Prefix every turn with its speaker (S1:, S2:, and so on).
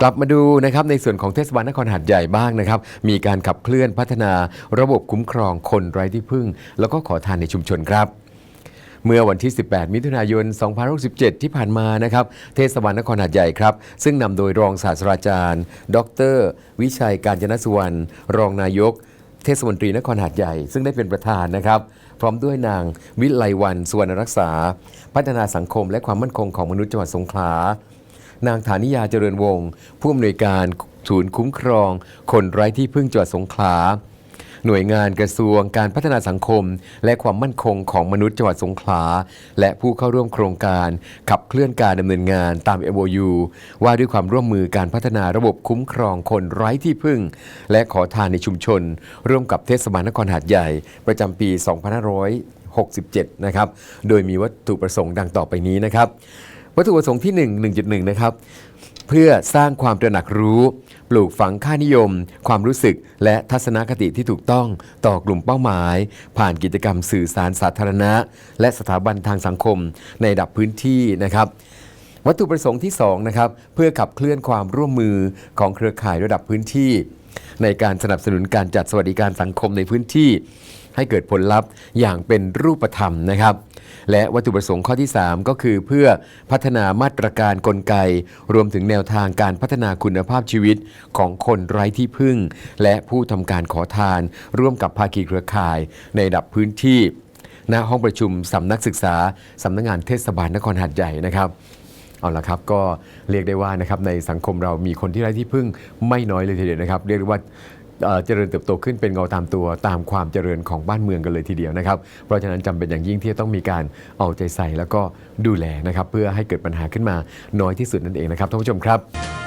S1: กลับมาดูนะครับในส่วนของเทศบาลนครหาดใหญ่บ้างนะครับ มีการขับเคลื่อนพัฒนาระบบคุ้มครองคนไร้ที่พึ่ง แล้วก็ขอทานในชุมชนครับเมื่อวันที่ 18 มิถุนายน2567ที่ผ่านมานะครับ เทศบาลนครหาดใหญ่ครับ ซึ่งนำโดยรองศาสตราจารย์ ดร วิชัยการจนสุวรรณ รองนายก เทศมนตรีนครหาดใหญ่ ซึ่งได้เป็นประธานนะครับ พร้อมด้วยนางวิไลวันสุวรรณรักษา พัฒนาสังคมและความมั่นคงของมนุษย์จังหวัดสงขลา นางฐานิยาเจริญวงศ์ผู้อำนวยการศูนย์คุ้มครอง คนไร้ที่พึ่งจังหวัดสงขลา หน่วยงานกระทรวงการพัฒนาสังคม และความมั่นคงของมนุษย์จังหวัดสงขลา และผู้เข้าร่วมโครงการขับเคลื่อนการดำเนินงานตาม MOU ว่าด้วยความร่วมมือการพัฒนาระบบคุ้มครองคนไร้ที่พึ่ง และขอทานในชุมชน ร่วมกับเทศบาลนครหาดใหญ่ ประจำปี 2567 นะครับ โดยมีวัตถุประสงค์ดังต่อไปนี้นะครับ วัตถุประสงค์ที่ 1 1.1 นะครับ เพื่อสร้างความตระหนักรู้ ปลูกฝังค่านิยม ความรู้สึก และทัศนคติที่ถูกต้องต่อกลุ่มเป้าหมาย ผ่านกิจกรรมสื่อสารสาธารณะ และสถาบันทางสังคมในระดับพื้นที่นะครับวัตถุประสงค์ที่2นะครับเพื่อขับเคลื่อนความร่วมมือของเครือข่ายระดับพื้นที่ ในการสนับสนุนการจัดสวัสดิการสังคมในพื้นที่ ให้เกิดผลลัพธ์อย่างเป็นรูปธรรมนะครับ และวัตถุประสงค์ข้อที่ 3 ก็คือเพื่อพัฒนามาตรการกลไก รวมถึงแนวทางการพัฒนาคุณภาพชีวิตของคนไร้ที่พึ่ง และผู้ทำการขอทาน ร่วมกับภาคีเครือข่าย ในดับพื้นที่ณห้องประชุมสำนักศึกษาสำนักงานเทศบาลนครหาดใหญ่นะครับเอาละครับก็เรียกได้ว่านะครับในสังคมเรามีคนที่ไร้ที่พึ่งไม่น้อยเลยทีเดียวนะครับ เรียกได้ว่า เจริญเติบโตขึ้นเป็นเงาตามตัวตามความเจริญของบ้านเมืองกันเลยทีเดียวนะครับ เพราะฉะนั้นจำเป็นอย่างยิ่งที่จะต้องมีการเอาใจใส่แล้วก็ดูแลนะครับเพื่อให้เกิดปัญหาขึ้นมาน้อยที่สุดนั่นเองนะครับท่านผู้ชมครับ